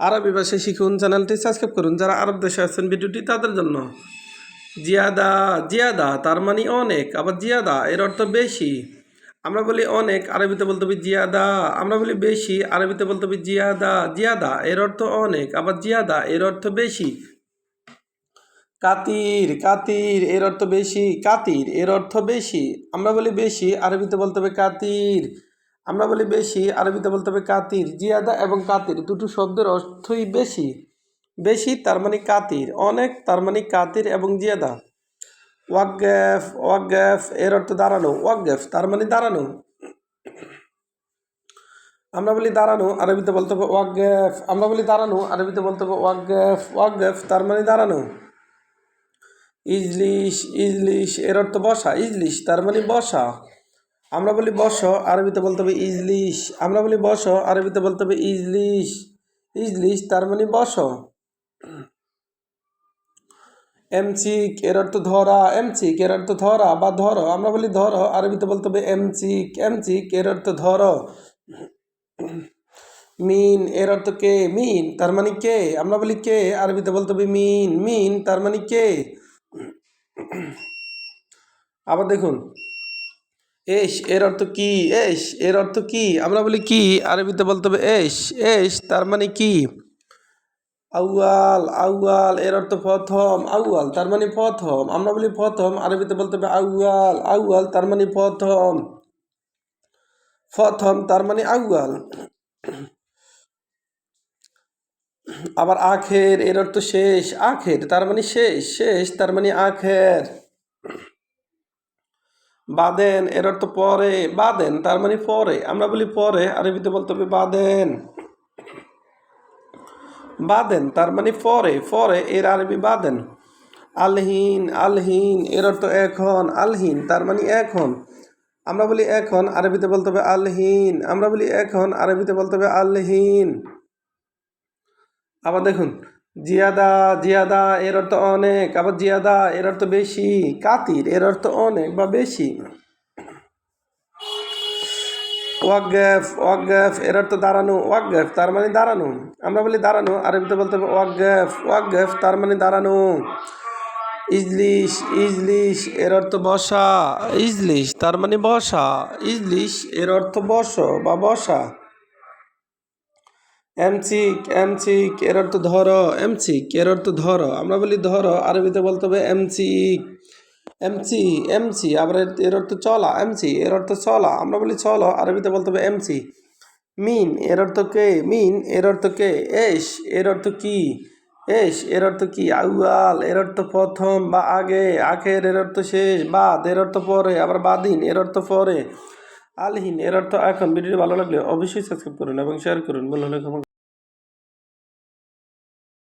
আরবি ভাষা শিখুন, চ্যানেলটি সাবস্ক্রাইব করুন। যারা আরব দেশে আছেন, ভিডিওটি তাদের জন্য। জিয়াদা জিয়াদা, তার মানে অনেক, আবার জিয়াদা, এর অর্থ বেশি। আমরা বলি অনেক, আরবিতে বলতে হবে জিয়াদা। আমরা বলি বেশি, আরবিতে বলতে হবে জিয়াদা। জিয়াদা, এর অর্থ অনেক, আবার জিয়াদা, এর অর্থ বেশি। কাতির কাতির, এর অর্থ বেশি। কাতির, এর অর্থ বেশি। আমরা বলি বেশি, আরবিতে বলতে হবে কাতির। আমরা বলি বেশি, আরবিতে বলতে হবে কাতির। জিয়াদা এবং কাতির দুটো শব্দের অর্থই বেশি। বেশি তার মানে কাতির, অনেক তার মানে কাতির এবং জিয়াদা। ওয়াকগ্যাফ ওয়াকগ্যাফ এর অর্থ দাঁড়ানো। ওয়াকগ্যাফ তার মানে দাঁড়ানো। আমরা বলি দাঁড়ানো, আরবিতে বলতে হবে ওয়াকগ্যাফ আমরা বলি দাঁড়ানো, আরবিতে বলতে হবে ওয়াকগ্যাফ ওয়াকগ্যাফ তার মানে দাঁড়ানো। ইজলিশ ইজলিশ, এর অর্থ বসা। ইজলিশ তার মানে বসা। আমরা বলি বস, আরবিতে বলতে হবে ইজলিশ। আমরা বলি বস, আরবিতে বলতে হবে ইজলিশ। ইজলিশ তার মানে বস। এমচিক এর অর্থ ধরা। এমচিক এর অর্থ ধরা বা ধরো। আমরা বলি ধরো, আরবিতে বলতে হবে এমচিক এমচিক এর অর্থ ধরো। মিন, এর অর্থ কে? মিন, তার মানে কে? আমরা বলি কে? আরবিতে বলতে হবে মিন। মিন, তার মানে কে? আবার দেখুন। এস, এর অর্থ কি? এস, এর অর্থ কি? আমরা বলি, কি? আরবিতে বলতে হবে, এস এস, তার মানে কি? আউয়াল আউয়াল, এর অর্থ প্রথম, আউয়াল, তার মানে প্রথম। আমরা বলি, প্রথম আরবিতে বলতে হবে, আউয়াল আউয়াল, তার মানে প্রথম। প্রথম তার মানে আউয়াল। আবার আখের এর অর্থ শেষ, আখের তার মানে শেষ শেষ তার মানে আখের। বাদেন এর অর্থ পরে। বাদেন, তার মানে পরে। আমরা বলি পরে, আরবিতে বলতে হবে বাদেন। বাদেন, তার মানে পরে পরে, এর আরবি বাদেন। আলহীন আলহীন এর অর্থ এখন, আলহীন, তার মানে এখন। আমরা বলি এখন, আরবিতে বলতে হবে আলহিন। আমরা বলি এখন, আরবিতে বলতে হবে আলহিন। আবার দেখুন জিয়াদা জিয়াদা, এর অর্থ অনেক। আবার জিয়াদা, এর অর্থ বেশি। কাতির, এর অর্থ অনেক বা বেশি। ওয়াকগ্যাফ ওয়াকগ্যাফ এর অর্থ দাঁড়ানো। ওয়াকগ্যাফ তার মানে দাঁড়ানো। আমরা বলি দাঁড়ানো, আরবিতে বলতে হবে ওয়াকগ্যাফ ওয়াকগ্যাফ তার মানে দাঁড়ানো। ইজলিশ ইজলিশ, এর অর্থ বসা। ইজলিশ, তার মানে বসা। ইজলিশ, এর অর্থ বস বা বসা। এমচিক এমচিক এর অর্থ ধরো এমচিক এর অর্থ ধরো আমরা বলি ধরো আরবিতে বলতে হবে এমচিক এমসি এমসি আবার এর অর্থ চলা এমসি এর অর্থ চলা আমরা বলি চলো আরবিতে বলতে হবে এমসি মিন এর অর্থ কে মিন এর অর্থ কে এস এর অর্থ কি এস এর অর্থ কি আউয়াল এর অর্থ প্রথম বা আগে আখের এর অর্থ শেষ বাদ এর অর্থ পরে আবার বাদিন এর অর্থ পরে আলহিন, এর অর্থ এখন ভিডিওটি ভালো লাগলে অবশ্যই সাবস্ক্রাইব করুন এবং শেয়ার করুন। বলে হলে ক্ষমা